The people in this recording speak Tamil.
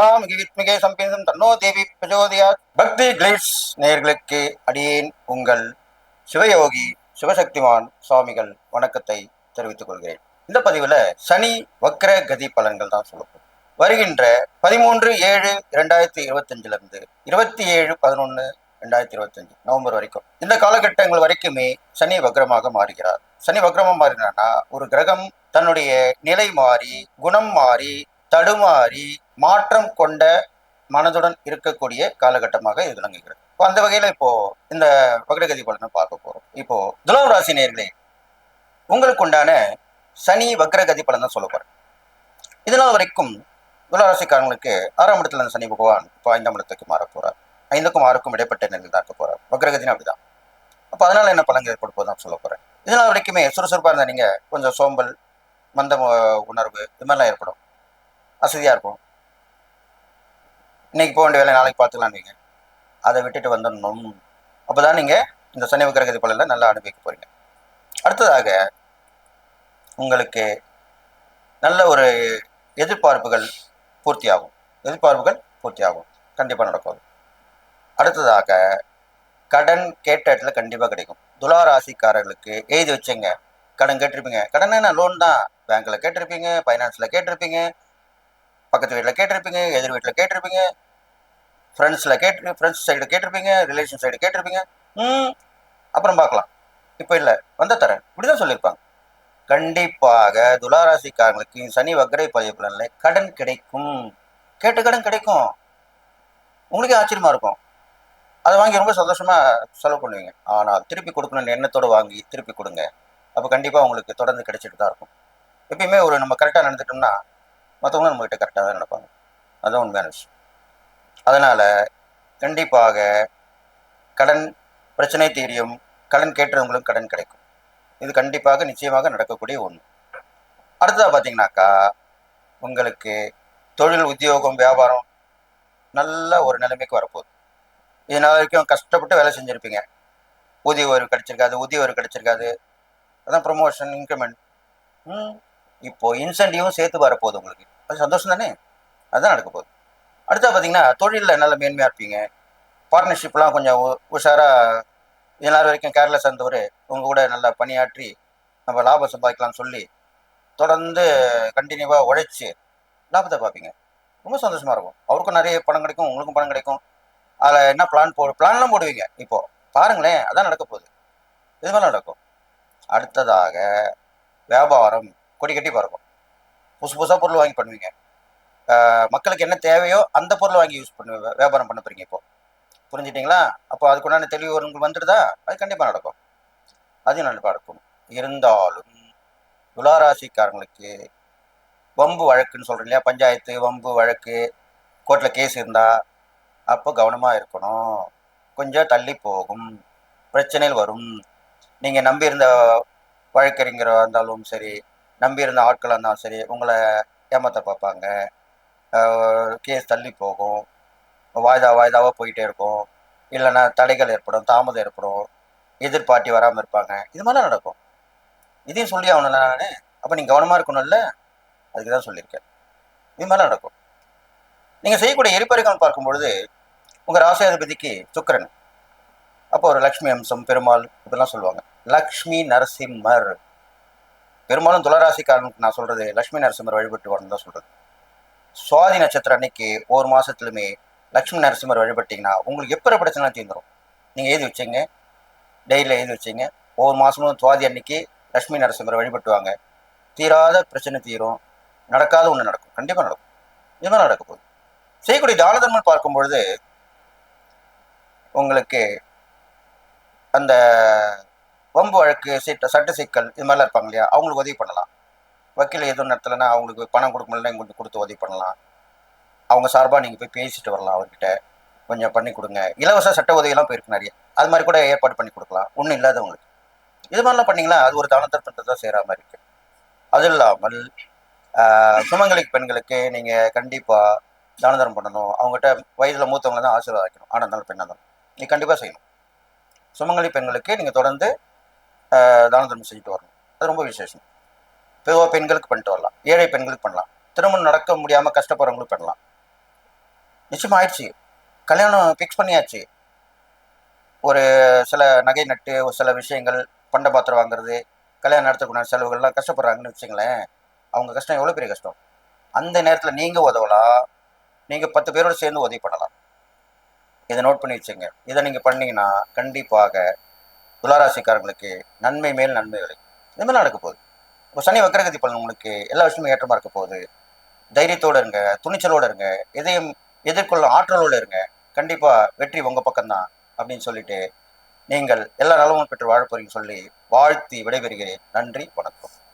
சகலாம் வித்மிகே சம்பேதம் தன்னோ தேவி பிரஜோதயா பக்தி கிளிட்ஸ் நேயர்களுக்கு அடியேன் உங்கள் சிவயோகி சிவசக்திமான் சுவாமிகள் வணக்கத்தை தெரிவித்துக் கொள்கிறேன். இந்த பதிவுல சனி வக்ர கதி பலன்கள் தான் சொல்லப்படும் வருகின்ற பதிமூன்று ஏழு இரண்டாயிரத்தி இருபத்தஞ்சுல இருந்து இருபத்தி ஏழு பதினொன்னு ரெண்டாயிரத்தி இருபத்தஞ்சு நவம்பர் வரைக்கும். இந்த காலகட்டங்கள் வரைக்குமே சனி வக்ரமாக மாறுகிறார். சனி வக்ரமாக மாறினா ஒரு கிரகம் தன்னுடைய நிலை மாறி குணம் மாறி தடுமாறி மாற்றம் கொண்ட மனதுடன் இருக்கக்கூடிய காலகட்டமாக இது விளங்குகிறது. இப்போ அந்த வகையில இப்போ இந்த வக்ரகதி பலனை பார்க்க போறோம். இப்போ துலாம் ராசி நேர்களே உங்களுக்கு உண்டான சனி வக்ரகதி பலன் தான் சொல்ல போறேன். இதனால் வரைக்கும் துலாராசிக்காரங்களுக்கு ஆறாம் இடத்துல இருந்த சனி பகவான் இப்போ ஐந்தாம் இடத்துக்கு மாற போறார். ஐந்துக்கும் ஆறுக்கும் இடைப்பட்ட நிலையில் தான் இருக்க போறார். வக்ரகதினா அப்படிதான். அப்போ அதனால என்ன பலன்கள் ஏற்பட சொல்ல போறேன். இதனால் வரைக்குமே சுறுசுறுப்பாக இருந்தால் நீங்க கொஞ்சம் சோம்பல் மந்த உணர்வு இது மாதிரிலாம் ஏற்படும். அசதியா இருக்கும். இன்னைக்கு போக வேண்டிய வேலை நாளைக்கு பார்த்துக்கலாம் நீங்கள் அதை விட்டுட்டு வந்துடணும். அப்பதான் நீங்கள் இந்த சனி வக்ரகதி பலனில் நல்லா அனுபவிக்க போகிறீங்க அடுத்ததாக உங்களுக்கு நல்ல ஒரு எதிர்பார்ப்புகள் பூர்த்தியாகும். எதிர்பார்ப்புகள் பூர்த்தியாகும். கண்டிப்பாக நடக்கும் அடுத்ததாக கடன் கேட்ட இடத்துல கண்டிப்பாக கிடைக்கும். துலா ராசிக்காரர்களுக்கு எழுதி வச்சுங்க. கடன் கேட்டிருப்பீங்க. கடன் என்ன? லோன் தான். பேங்க்கில் கேட்டிருப்பீங்க ஃபைனான்ஸில் கேட்டிருப்பீங்க. பக்கத்து வீட்டில் கேட்டிருப்பீங்க எதிர் வீட்டில் கேட்டிருப்பீங்க ஃப்ரெண்ட்ஸில் கேட்டு ஃப்ரெண்ட்ஸ் சைடு கேட்டிருப்பீங்க ரிலேஷன் சைடு கேட்டிருப்பீங்க. ம். அப்புறம் பார்க்கலாம். இப்போ இல்லை வந்த தரேன். இப்படி தான் சொல்லியிருப்பாங்க. கண்டிப்பாக துளாராசிக்காரங்களுக்கு சனி வக்கரை பதிவு கடன் கிடைக்கும். கேட்ட கடன் கிடைக்கும். உங்களுக்கே ஆச்சரியமாக இருக்கும். அதை வாங்கி ரொம்ப சந்தோஷமாக செலவு பண்ணுவீங்க. ஆனால் திருப்பி கொடுக்கணும்னு எண்ணத்தோடு வாங்கி திருப்பி கொடுங்க. அப்போ கண்டிப்பாக உங்களுக்கு தொடர்ந்து கிடைச்சிட்டு தான் இருக்கும். எப்பயுமே ஒரு நம்ம கரெக்டாக நடந்துட்டோம்னா மற்றவங்களும் நம்மகிட்ட கரெக்டாக தான் நடப்பாங்க. அதுதான் உண்மையான விஷயம். அதனால் கண்டிப்பாக கடன் பிரச்சனை தீரியும் கடன் கேட்டவங்களும் கடன் கிடைக்கும். இது கண்டிப்பாக நிச்சயமாக நடக்கக்கூடிய ஒன்று அடுத்ததாக பார்த்தீங்கன்னாக்கா உங்களுக்கு தொழில் உத்தியோகம் வியாபாரம் நல்ல ஒரு நிலைமைக்கு வரப்போகுது. இதனால் வரைக்கும் கஷ்டப்பட்டு வேலை செஞ்சுருப்பீங்க. ஊதிய உயர்வு கிடச்சிருக்காது ஊதிய உயர்வு கிடைச்சிருக்காது. அதான் ப்ரொமோஷன் இன்க்ரிமெண்ட் ம். இப்போ இன்சென்டிவும் சேர்த்து வரப்போகுது உங்களுக்கு. அது சந்தோஷம் தானே? அதுதான் நடக்க போகுது. அடுத்தா பார்த்தீங்கன்னா தொழிலில் நல்ல மேன்மையாக இருப்பீங்க. பார்ட்னர்ஷிப்லாம் கொஞ்சம் உ- எல்லாரும் இது நாள் வரைக்கும் கேர்லஸ் சேர்ந்தவர் உங்கள் கூட நல்லா பணியாற்றி நம்ம லாபம் சம்பாதிக்கலாம்னு சொல்லி தொடர்ந்து கண்டினியூவாக உழைச்சி லாபத்தை பார்ப்பீங்க. ரொம்ப சந்தோஷமாக இருக்கும். அவருக்கும் நிறைய பணம் கிடைக்கும் உங்களுக்கும் பணம் கிடைக்கும். அதில் என்ன பிளான் போ பிளான்லாம் போடுவீங்க. இப்போது பாருங்களேன் அதான் நடக்க போகுது. இது மாதிரி நடக்கும். அடுத்ததாக வியாபாரம். கொடி கட்டி பறக்கும். புதுசு புதுசாக பொருள் வாங்கி பண்ணுவீங்க. மக்களுக்கு என்ன தேவையோ அந்த பொருளை வாங்கி யூஸ் பண்ணுவேன் வியாபாரம் பண்ண போறீங்க இப்போ. புரிஞ்சிட்டிங்களா? அப்போ அதுக்குண்டான தெளிவு உங்களுக்கு வந்துடுதா? அது கண்டிப்பாக நடக்கும். அதையும் நல்லா நடக்கும். இருந்தாலும் துளாராசிக்காரங்களுக்கு வம்பு வழக்குன்னு சொல்கிறேன் இல்லையா? பஞ்சாயத்து வம்பு வழக்கு கோர்ட்டில் கேஸ் இருந்தால் அப்போ கவனமாக இருக்கணும். கொஞ்சம் தள்ளி போகும். பிரச்சனைகள் வரும். நீங்கள் நம்பியிருந்த வழக்கறிஞராக இருந்தாலும் சரி நம்பியிருந்த ஆட்களாக இருந்தாலும் சரி உங்களை ஏமாத்த பார்ப்பாங்க. கேஸ் தள்ளி போகும். வாய்தா வாய்தாவாக போயிட்டே இருக்கும். இல்லைன்னா தடைகள் ஏற்படும் தாமதம் ஏற்படும் எதிர்பார்ட்டி வராமல் இருப்பாங்க. இது மாதிரிலாம் நடக்கும். இதையும் சொல்லி ஆகணும் நான் அப்போ நீங்கள் கவனமாக இருக்கணும்ல? அதுக்கு தான் சொல்லியிருக்கேன். இது மாதிரிலாம் நடக்கும். நீங்கள் செய்யக்கூடிய எரிபறிகள் பார்க்கும் பொழுது உங்கள் ராசாதிபதிக்கு சுக்கரன். அப்போ ஒரு லக்ஷ்மி அம்சம் பெருமாள் இதெல்லாம் சொல்லுவாங்க. லக்ஷ்மி நரசிம்மர். பெரும்பாலும் துளராசிக்காரனுக்கு நான் சொல்றது லட்சுமி நரசிம்மர் வழிபட்டு வரணும் தான் சொல்றது. சுவாதி நட்சத்திரம் அன்னைக்கு ஒரு மாசத்துலுமே லக்ஷ்மி நரசிம்மர் வழிபட்டீங்கன்னா உங்களுக்கு எப்போ பிரச்சனை தீர்ந்துடும் நீங்கள் எழுதி வச்சீங்க டெய்லியில் எழுதி வச்சீங்க ஒவ்வொரு மாதமும் சுவாதி அன்னைக்கு லக்ஷ்மி நரசிம்மர் வழிபட்டுவாங்க. தீராத பிரச்சனை தீரும். நடக்காத ஒன்று நடக்கும். கண்டிப்பாக நடக்கும். இது மாதிரி நடக்க போகுது. செய்யக்கூடிய தானதர்மன் பார்க்கும் பொழுது உங்களுக்கு அந்த வம்பு வழக்கு சீட்ட சட்ட சிக்கல் இது மாதிரிலாம் இருப்பாங்க இல்லையா? அவங்களுக்கு உதவி பண்ணலாம். வக்கீல் எதுவும் நடத்தலைன்னா அவங்களுக்கு பணம் கொடுக்க முடியல இங்கே கொடுத்து உதவி பண்ணலாம். அவங்க சார்பாக நீங்கள் போய் பேசிட்டு வரலாம் அவர்கிட்ட. கொஞ்சம் பண்ணி கொடுங்க. இலவச சட்ட உதவியெல்லாம் போயிருக்கு நிறைய. அது மாதிரி கூட ஏற்பாடு பண்ணி கொடுக்கலாம். ஒன்றும் இல்லாதவங்களுக்கு. இது மாதிரிலாம் பண்ணீங்களா? அது ஒரு தான தர்மத்தை தான் செய்கிற மாதிரி இருக்குது அது இல்லாமல் சுமங்கலி பெண்களுக்கு நீங்கள் கண்டிப்பாக தானதரம் பண்ணணும். அவங்ககிட்ட வயதில் மூத்தவங்களை தான் ஆசீர்வாதிக்கணும் வைக்கணும். ஆனா இருந்தாலும் பெண்ணாக இருந்தாலும். நீ கண்டிப்பாக செய்யணும். சுமங்கலி பெண்களுக்கு நீங்கள் தொடர்ந்து தான தர்மம் செஞ்சுட்டு வரணும். அது ரொம்ப விசேஷம். பொதுவாக பெண்களுக்கு பண்ணிட்டு வரலாம். ஏழை பெண்களுக்கு பண்ணலாம். திருமணம் நடக்க முடியாமல் கஷ்டப்படுறவங்களுக்கு பண்ணலாம். நிச்சயம் ஆயிடுச்சு. கல்யாணம் ஃபிக்ஸ் பண்ணியாச்சு. ஒரு சில நகை நட்டு ஒரு சில விஷயங்கள் பண்ட பாத்திரம் வாங்குறது கல்யாணம் நடத்தக்கூடிய செலவுகள்லாம் கஷ்டப்படுறாங்கன்னு வச்சுங்களேன் அவங்க கஷ்டம் எவ்வளோ பெரிய கஷ்டம்? அந்த நேரத்தில் நீங்கள் உதவலாம் நீங்கள் பத்து பேரோட சேர்ந்து உதவி பண்ணலாம். இதை நோட் பண்ணி வச்சுங்க இதை நீங்கள் பண்ணிங்கன்னா கண்டிப்பாக துளாராசிக்காரங்களுக்கு நன்மை மேல் நன்மை விலை இது மாதிரி நடக்க போகுது. இப்போ சனி வக்கரகதி பலன் உங்களுக்கு எல்லா விஷயமும் ஏற்றமாக இருக்க போகுது. தைரியத்தோடு இருங்க துணிச்சலோடு இருங்க எதையும் எதிர்கொள்ளும் ஆற்றலோடு இருங்க. கண்டிப்பாக வெற்றி உங்கள் பக்கம்தான் அப்படின்னு சொல்லிட்டு நீங்கள் எல்லா நலமும் பெற்று வாழ போறீங்கன்னு சொல்லி வாழ்த்தி விடைபெறுகிறேன். நன்றி வணக்கம்.